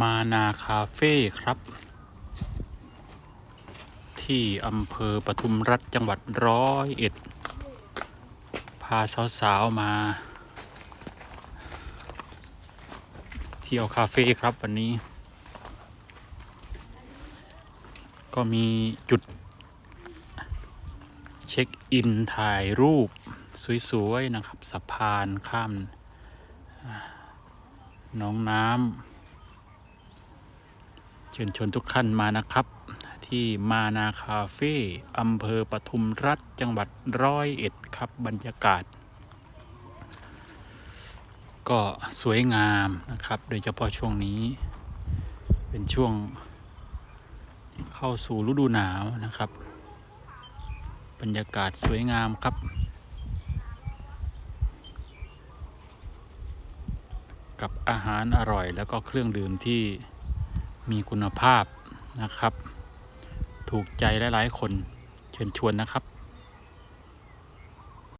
มานาคาเฟ่ครับ ที่อำเภอปทุมรัฐจังหวัดร้อยเอ็ด พาสาวๆมา เที่ยวคาเฟ่ครับวันนี้ ก็มีจุด เช็คอินถ่ายรูปสวย ๆ นะครับสะพานข้ามน้องน้ำ ชิญชวนทุกท่านมานะครับ ที่มานาคาเฟ่อำเภอปทุมรัฐจังหวัดร้อยเอ็ดครับบรรยากาศ ก็สวยงามนะครับ โดยเฉพาะช่วงนี้ เป็นช่วงเข้าสู่ฤดูหนาวนะครับ บรรยากาศสวยงามครับ กับอาหารอร่อยแล้วก็เครื่องดื่มที่ มีคุณภาพนะครับ ถูกใจหลาย ๆ คนเชิญชวนนะครับ